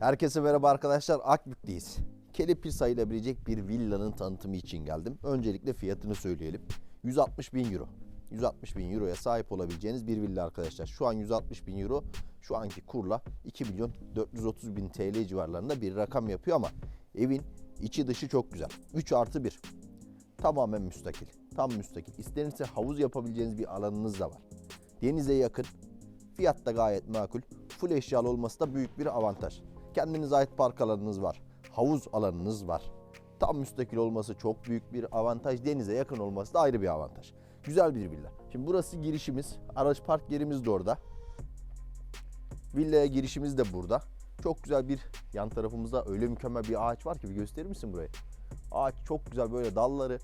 Herkese merhaba arkadaşlar. Akbük'teyiz. Kelepir sayılabilecek bir villanın tanıtımı için geldim. Öncelikle fiyatını söyleyelim. 160 bin euro. 160 bin euroya sahip olabileceğiniz bir villa arkadaşlar. Şu an 160 bin euro şu anki kurla 2 milyon 430 bin TL civarlarında bir rakam yapıyor ama evin içi dışı çok güzel. 3 artı 1. Tamamen müstakil. Tam müstakil. İstenirse havuz yapabileceğiniz bir alanınız da var. Denize yakın. Fiyat da gayet makul. Full eşyalı olması da büyük bir avantaj. Kendinize ait park alanınız var. Havuz alanınız var. Tam müstakil olması çok büyük bir avantaj. Denize yakın olması da ayrı bir avantaj. Güzel bir villa. Şimdi burası girişimiz. Araç park yerimiz de orada. Villaya girişimiz de burada. Çok güzel bir yan tarafımızda öyle mükemmel bir ağaç var ki bir gösterir misin burayı? Ağaç çok güzel böyle dalları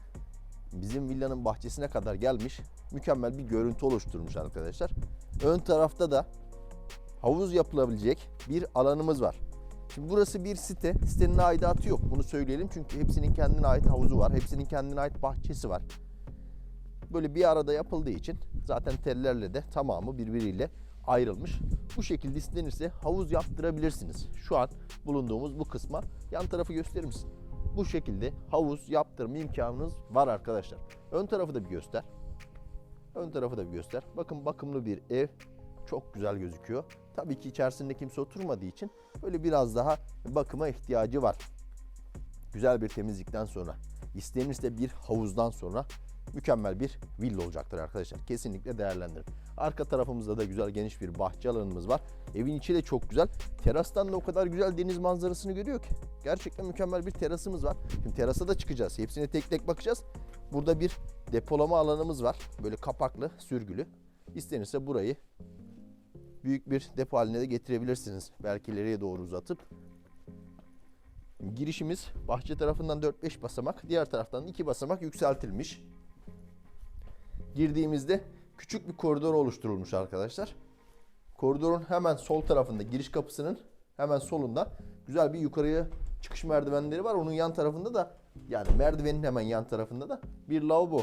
bizim villanın bahçesine kadar gelmiş. Mükemmel bir görüntü oluşturmuş arkadaşlar. Ön tarafta da havuz yapılabilecek bir alanımız var. Şimdi burası bir site. Sitenin aidatı yok. Bunu söyleyelim çünkü hepsinin kendine ait havuzu var. Hepsinin kendine ait bahçesi var. Böyle bir arada yapıldığı için zaten tellerle de tamamı birbiriyle ayrılmış. Bu şekilde istenirse havuz yaptırabilirsiniz. Şu an bulunduğumuz bu kısma yan tarafı gösterir misin? Bu şekilde havuz yaptırma imkanınız var arkadaşlar. Ön tarafı da bir göster. Ön tarafı da bir göster. Bakın bakımlı bir ev. Çok güzel gözüküyor. Tabii ki içerisinde kimse oturmadığı için böyle biraz daha bakıma ihtiyacı var. Güzel bir temizlikten sonra, istenirse bir havuzdan sonra mükemmel bir villa olacaktır arkadaşlar. Kesinlikle değerlendirin. Arka tarafımızda da güzel geniş bir bahçe alanımız var. Evin içi de çok güzel. Terastan da o kadar güzel deniz manzarasını görüyor ki. Gerçekten mükemmel bir terasımız var. Şimdi terasa da çıkacağız. Hepsine tek tek bakacağız. Burada bir depolama alanımız var. Böyle kapaklı, sürgülü. İstenirse burayı büyük bir depo haline de getirebilirsiniz. Belki ileriye doğru uzatıp. Girişimiz bahçe tarafından 4-5 basamak, diğer taraftan 2 basamak yükseltilmiş. Girdiğimizde küçük bir koridor oluşturulmuş arkadaşlar. Koridorun hemen sol tarafında giriş kapısının hemen solunda güzel bir yukarıya çıkış merdivenleri var. Onun yan tarafında da yani merdivenin hemen yan tarafında da bir lavabo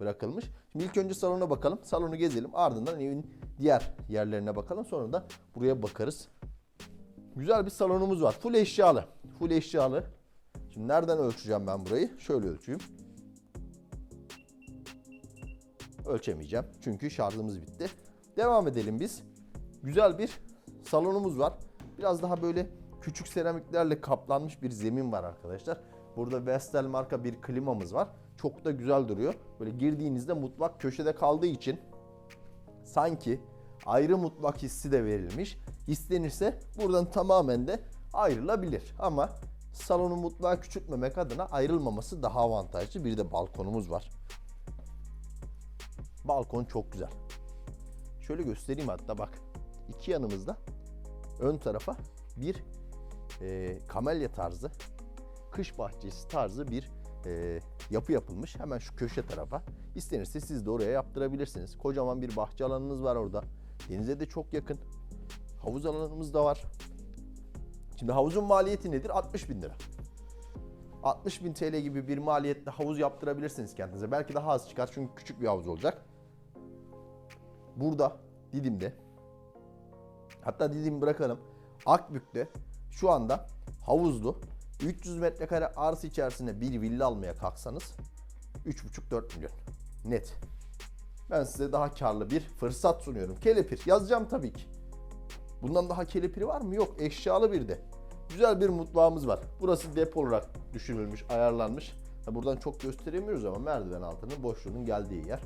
bırakılmış. Şimdi ilk önce salona bakalım. Salonu gezelim. Ardından evin diğer yerlerine bakalım. Sonra da buraya bakarız. Güzel bir salonumuz var. Full eşyalı. Full eşyalı. Şimdi nereden ölçeceğim ben burayı? Şöyle ölçeyim. Ölçemeyeceğim. Çünkü şarjımız bitti. Devam edelim biz. Güzel bir salonumuz var. Biraz daha böyle küçük seramiklerle kaplanmış bir zemin var arkadaşlar. Burada Vestel marka bir klimamız var. Çok da güzel duruyor. Böyle girdiğinizde mutfak köşede kaldığı için sanki ayrı mutfak hissi de verilmiş. İstenirse buradan tamamen de ayrılabilir. Ama salonu mutfağı küçültmemek adına ayrılmaması daha avantajlı. Bir de balkonumuz var. Balkon çok güzel. Şöyle göstereyim hatta bak. İki yanımızda ön tarafa bir e, kamelya tarzı, kış bahçesi tarzı bir e, yapı yapılmış. Hemen şu köşe tarafa. İstenirse siz de oraya yaptırabilirsiniz. Kocaman bir bahçe alanınız var orada. Denize de çok yakın. Havuz alanımız da var. Şimdi havuzun maliyeti nedir? 60 bin lira. 60 bin TL gibi bir maliyetle havuz yaptırabilirsiniz kendinize. Belki daha az çıkar çünkü küçük bir havuz olacak. Burada Didim'de hatta Didim'i bırakalım. Akbük'te şu anda havuzlu 300 metrekare arsa içerisinde bir villa almaya kalksanız 3,5-4 milyon net. Ben size daha karlı bir fırsat sunuyorum. Kelepir yazacağım tabii ki. Bundan daha kelepiri var mı? Yok. Eşyalı bir de. Güzel bir mutfağımız var. Burası depo olarak düşünülmüş, ayarlanmış. Buradan çok gösteremiyoruz ama merdiven altının boşluğunun geldiği yer.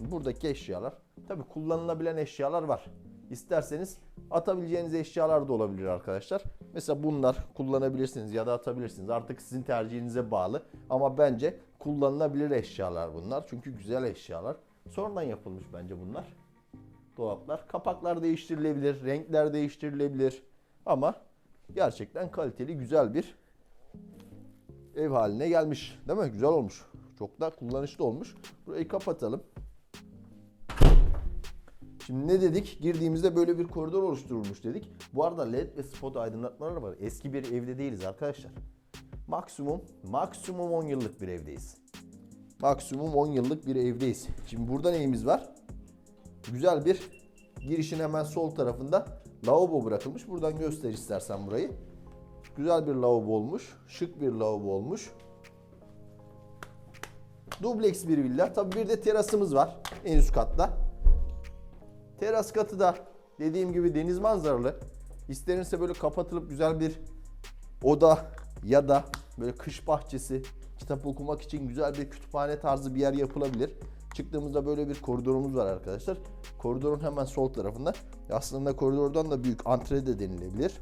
Buradaki eşyalar. Tabii kullanılabilen eşyalar var. İsterseniz atabileceğiniz eşyalar da olabilir arkadaşlar. Mesela bunlar kullanabilirsiniz ya da atabilirsiniz. Artık sizin tercihinize bağlı. Ama bence kullanılabilir eşyalar bunlar. Çünkü güzel eşyalar. Sonradan yapılmış bence bunlar dolaplar. Kapaklar değiştirilebilir, renkler değiştirilebilir. Ama gerçekten kaliteli güzel bir ev haline gelmiş. Değil mi? Güzel olmuş. Çok da kullanışlı olmuş. Burayı kapatalım. Şimdi ne dedik? Girdiğimizde böyle bir koridor oluşturulmuş dedik. Bu arada led ve spot aydınlatmalar var. Eski bir evde değiliz arkadaşlar. Maksimum, maksimum 10 yıllık bir evdeyiz. Maksimum 10 yıllık bir evdeyiz. Şimdi burada neyimiz var? güzel bir girişin hemen sol tarafında lavabo bırakılmış. Buradan göster istersen burayı. Güzel bir lavabo olmuş. Şık bir lavabo olmuş. Dubleks bir villa. Tabii bir de terasımız var en üst katta. Teras katı da dediğim gibi deniz manzaralı. İstenirse böyle kapatılıp güzel bir oda ya da böyle kış bahçesi kitap okumak için güzel bir kütüphane tarzı bir yer yapılabilir. Çıktığımızda böyle bir koridorumuz var arkadaşlar. Koridorun hemen sol tarafında. Aslında koridordan da büyük antre de denilebilir.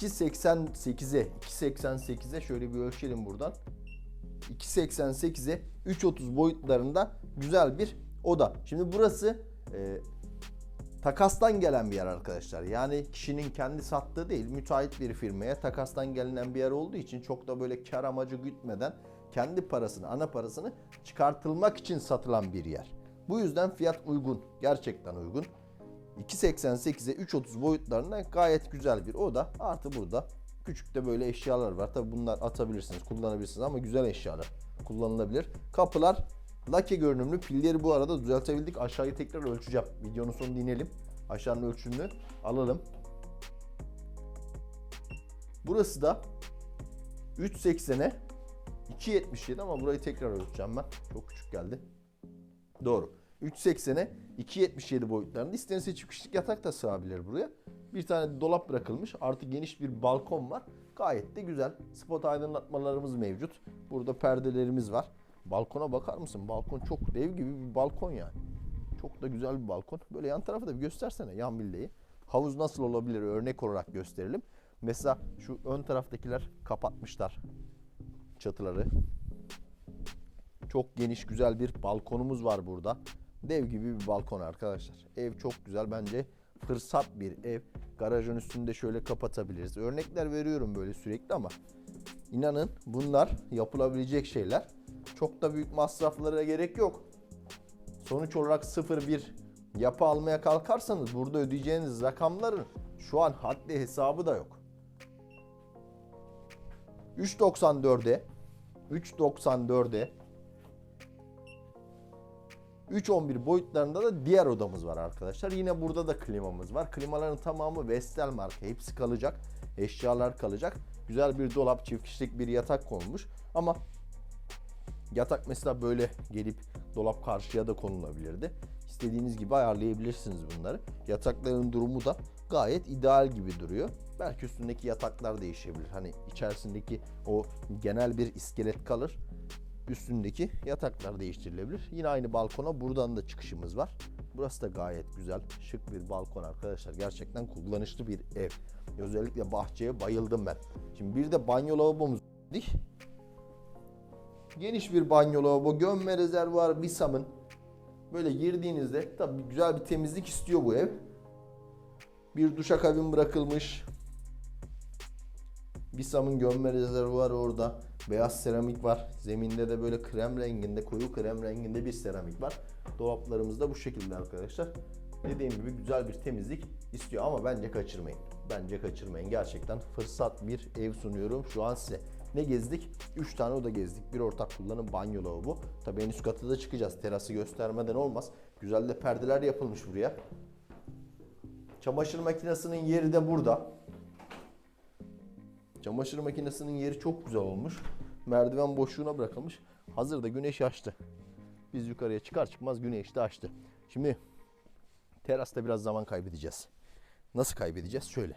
2.88'e 2.88'e şöyle bir ölçelim buradan. 2.88'e 3.30 boyutlarında güzel bir oda. Şimdi burası e, takastan gelen bir yer arkadaşlar. Yani kişinin kendi sattığı değil, müteahhit bir firmaya takastan gelinen bir yer olduğu için çok da böyle kar amacı gütmeden kendi parasını, ana parasını çıkartılmak için satılan bir yer. Bu yüzden fiyat uygun, gerçekten uygun. 2.88'e 3.30 boyutlarında gayet güzel bir oda. Artı burada küçük de böyle eşyalar var. Tabi bunlar atabilirsiniz, kullanabilirsiniz ama güzel eşyalar kullanılabilir. Kapılar Lucky görünümlü. Pilleri bu arada düzeltebildik. Aşağıyı tekrar ölçeceğim. Videonun sonunda inelim. Aşağının ölçümünü alalım. Burası da 3.80'e 2.77 ama burayı tekrar ölçeceğim ben. Çok küçük geldi. Doğru. 3.80'e 2.77 boyutlarında. İstenirse çift kişilik yatak da sığabilir buraya. Bir tane dolap bırakılmış. Artı geniş bir balkon var. Gayet de güzel. Spot aydınlatmalarımız mevcut. Burada perdelerimiz var. Balkona bakar mısın? Balkon çok dev gibi bir balkon yani. Çok da güzel bir balkon. Böyle yan tarafı da bir göstersene yan villeyi. Havuz nasıl olabilir örnek olarak gösterelim. Mesela şu ön taraftakiler kapatmışlar çatıları. Çok geniş güzel bir balkonumuz var burada. Dev gibi bir balkon arkadaşlar. Ev çok güzel bence fırsat bir ev. Garajın üstünde şöyle kapatabiliriz. Örnekler veriyorum böyle sürekli ama inanın bunlar yapılabilecek şeyler. Çok da büyük masraflara gerek yok. Sonuç olarak 0-1 yapı almaya kalkarsanız burada ödeyeceğiniz rakamların şu an haddi hesabı da yok. 3.94'e 3.94'e 3.11 boyutlarında da diğer odamız var arkadaşlar. Yine burada da klimamız var. Klimaların tamamı Vestel marka. Hepsi kalacak. Eşyalar kalacak. Güzel bir dolap, çift kişilik bir yatak konmuş. Ama yatak mesela böyle gelip dolap karşıya da konulabilirdi. İstediğiniz gibi ayarlayabilirsiniz bunları. Yatakların durumu da gayet ideal gibi duruyor. Belki üstündeki yataklar değişebilir. Hani içerisindeki o genel bir iskelet kalır üstündeki yataklar değiştirilebilir. Yine aynı balkona buradan da çıkışımız var. Burası da gayet güzel, şık bir balkon arkadaşlar. Gerçekten kullanışlı bir ev. Özellikle bahçeye bayıldım ben. Şimdi bir de banyo lavabomuz dedik. Geniş bir banyo lavabo, gömme rezervuar Bisam'ın. Böyle girdiğinizde tabii güzel bir temizlik istiyor bu ev. Bir duşakabin bırakılmış. Bisam'ın gömme rezervuarı orada. Beyaz seramik var. Zeminde de böyle krem renginde, koyu krem renginde bir seramik var. Dolaplarımız da bu şekilde arkadaşlar. Dediğim gibi güzel bir temizlik istiyor ama bence kaçırmayın. Bence kaçırmayın. Gerçekten fırsat bir ev sunuyorum şu an size. Ne gezdik? 3 tane oda gezdik. Bir ortak kullanım banyo lavabo. Tabii en üst katı da çıkacağız. Terası göstermeden olmaz. Güzel de perdeler yapılmış buraya. Çamaşır makinesinin yeri de burada. Çamaşır makinesinin yeri çok güzel olmuş. Merdiven boşluğuna bırakılmış. Hazırda güneş açtı. Biz yukarıya çıkar çıkmaz güneş de açtı. Şimdi terasta biraz zaman kaybedeceğiz. Nasıl kaybedeceğiz? Şöyle.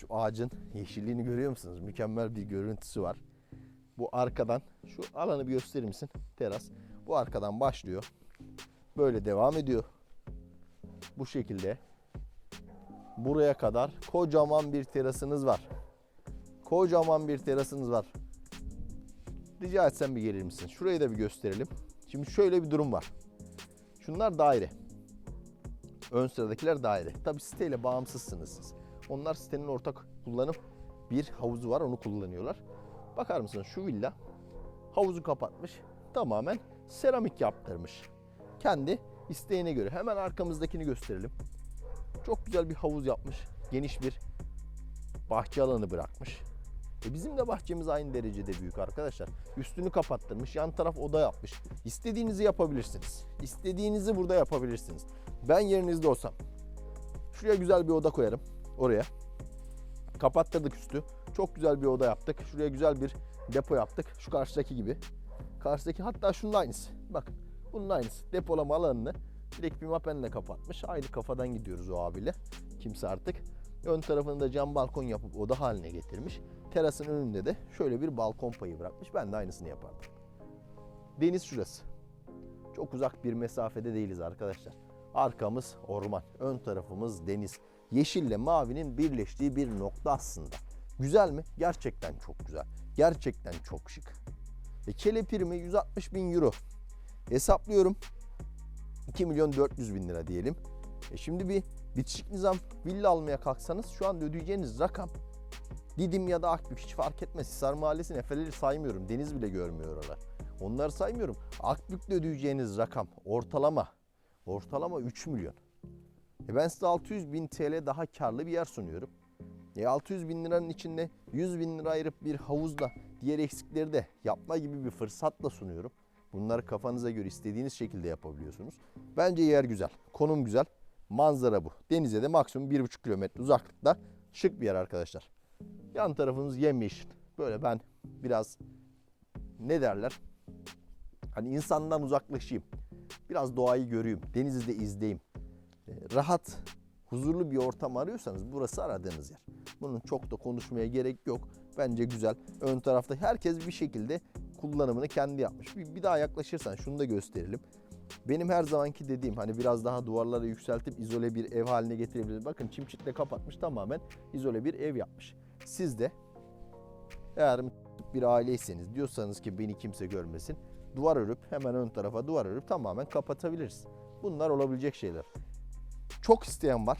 Şu ağacın yeşilliğini görüyor musunuz? Mükemmel bir görüntüsü var. Bu arkadan şu alanı bir gösterir misin? Teras. Bu arkadan başlıyor. Böyle devam ediyor. Bu şekilde. Buraya kadar kocaman bir terasınız var. Kocaman bir terasınız var. Rica etsem bir gelir misin? Şurayı da bir gösterelim. Şimdi şöyle bir durum var. Şunlar daire. Ön sıradakiler daire. Tabi siteyle bağımsızsınız siz. Onlar sitenin ortak kullanım bir havuzu var onu kullanıyorlar. Bakar mısınız şu villa havuzu kapatmış. Tamamen seramik yaptırmış. Kendi isteğine göre. Hemen arkamızdakini gösterelim. Çok güzel bir havuz yapmış. Geniş bir bahçe alanı bırakmış. E bizim de bahçemiz aynı derecede büyük arkadaşlar. Üstünü kapattırmış, yan taraf oda yapmış. İstediğinizi yapabilirsiniz. İstediğinizi burada yapabilirsiniz. Ben yerinizde olsam şuraya güzel bir oda koyarım. Oraya. Kapattırdık üstü. Çok güzel bir oda yaptık. Şuraya güzel bir depo yaptık. Şu karşıdaki gibi. Karşıdaki hatta şunun aynısı. Bak bunun aynısı. Depolama alanını direkt bir mapenle kapatmış. Aynı kafadan gidiyoruz o abiyle. Kimse artık. Ön tarafını da cam balkon yapıp oda haline getirmiş. Terasın önünde de şöyle bir balkon payı bırakmış. Ben de aynısını yapardım. Deniz şurası. Çok uzak bir mesafede değiliz arkadaşlar. Arkamız orman, ön tarafımız deniz. Yeşille mavinin birleştiği bir nokta aslında. Güzel mi? Gerçekten çok güzel. Gerçekten çok şık. E, kelepirimi 160 bin euro. Hesaplıyorum. 2 milyon 400 bin lira diyelim. E şimdi bir bitişik nizam villa almaya kalksanız şu an ödeyeceğiniz rakam Didim ya da Akbük hiç fark etmez. Hisar Mahallesi'nin Efeleri saymıyorum. Deniz bile görmüyor oralar. Onları saymıyorum. Akbük'te ödeyeceğiniz rakam ortalama. Ortalama 3 milyon. E ben size 600 bin TL daha karlı bir yer sunuyorum. E 600 bin liranın içinde 100 bin lira ayırıp bir havuzla diğer eksikleri de yapma gibi bir fırsatla sunuyorum. Bunları kafanıza göre istediğiniz şekilde yapabiliyorsunuz. Bence yer güzel, konum güzel, manzara bu. Denize de maksimum 1,5 kilometre uzaklıkta şık bir yer arkadaşlar. Yan tarafımız yemyeşil. Böyle ben biraz ne derler? Hani insandan uzaklaşayım. Biraz doğayı göreyim. Denizi de izleyeyim. Rahat, huzurlu bir ortam arıyorsanız burası aradığınız yer. Bunun çok da konuşmaya gerek yok. Bence güzel. Ön tarafta herkes bir şekilde kullanımını kendi yapmış. Bir, bir daha yaklaşırsan şunu da gösterelim. Benim her zamanki dediğim hani biraz daha duvarları yükseltip izole bir ev haline getirebiliriz. Bakın çim çitle kapatmış tamamen izole bir ev yapmış. Siz de eğer bir aileyseniz diyorsanız ki beni kimse görmesin. Duvar örüp hemen ön tarafa duvar örüp tamamen kapatabiliriz. Bunlar olabilecek şeyler. Çok isteyen var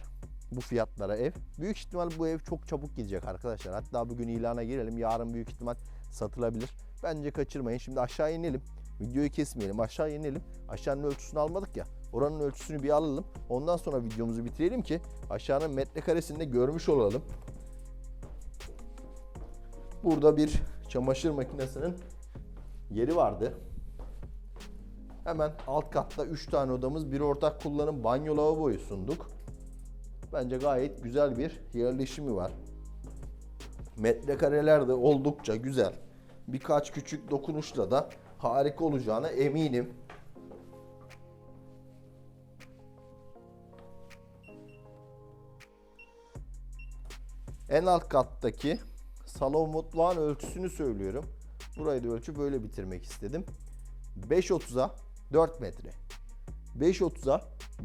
bu fiyatlara ev. Büyük ihtimal bu ev çok çabuk gidecek arkadaşlar. Hatta bugün ilana girelim. Yarın büyük ihtimal satılabilir. Bence kaçırmayın. Şimdi aşağı inelim. Videoyu kesmeyelim. Aşağı inelim. Aşağının ölçüsünü almadık ya. Oranın ölçüsünü bir alalım. Ondan sonra videomuzu bitirelim ki aşağının metrekaresini de görmüş olalım. Burada bir çamaşır makinesinin yeri vardı. Hemen alt katta 3 tane odamız, bir ortak kullanım banyo lavaboyu sunduk. Bence gayet güzel bir yerleşimi var. Metrekareler de oldukça güzel. Birkaç küçük dokunuşla da harika olacağına eminim. En alt kattaki salon mutfağın ölçüsünü söylüyorum. Burayı da ölçü böyle bitirmek istedim. 5.30'a 4 metre. 5.30'a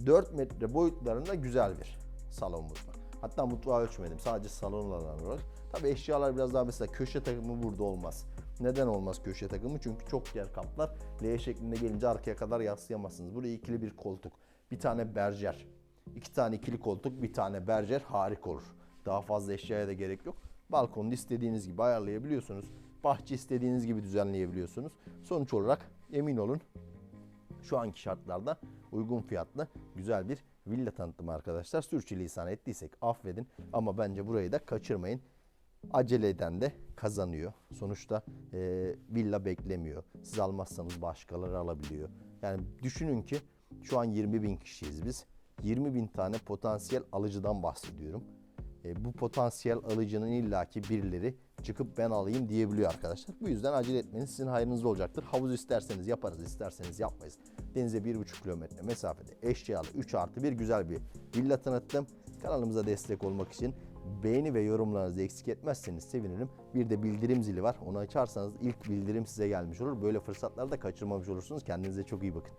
4 metre boyutlarında güzel bir salon mutfak. Hatta mutfağı ölçmedim. Sadece salon alanı olarak. Tabii eşyalar biraz daha mesela köşe takımı burada olmaz. Neden olmaz köşe takımı? Çünkü çok yer kaplar. L şeklinde gelince arkaya kadar yaslayamazsınız. Buraya ikili bir koltuk. Bir tane berjer. iki tane ikili koltuk, bir tane berjer harika olur. Daha fazla eşyaya da gerek yok. Balkonu istediğiniz gibi ayarlayabiliyorsunuz. Bahçe istediğiniz gibi düzenleyebiliyorsunuz. Sonuç olarak emin olun şu anki şartlarda uygun fiyatlı güzel bir villa tanıtımı arkadaşlar. Sürçülisan ettiysek affedin ama bence burayı da kaçırmayın. Acele eden de kazanıyor. Sonuçta e, villa beklemiyor. Siz almazsanız başkaları alabiliyor. Yani düşünün ki şu an 20 bin kişiyiz biz. 20 bin tane potansiyel alıcıdan bahsediyorum. E, bu potansiyel alıcının illaki birileri çıkıp ben alayım diyebiliyor arkadaşlar. Bu yüzden acele etmeniz sizin hayrınıza olacaktır. Havuz isterseniz yaparız, isterseniz yapmayız. Denize 1,5 kilometre mesafede eşyalı 3 artı bir güzel bir villa tanıttım. Kanalımıza destek olmak için beğeni ve yorumlarınızı eksik etmezseniz sevinirim. Bir de bildirim zili var. Onu açarsanız ilk bildirim size gelmiş olur. Böyle fırsatları da kaçırmamış olursunuz. Kendinize çok iyi bakın.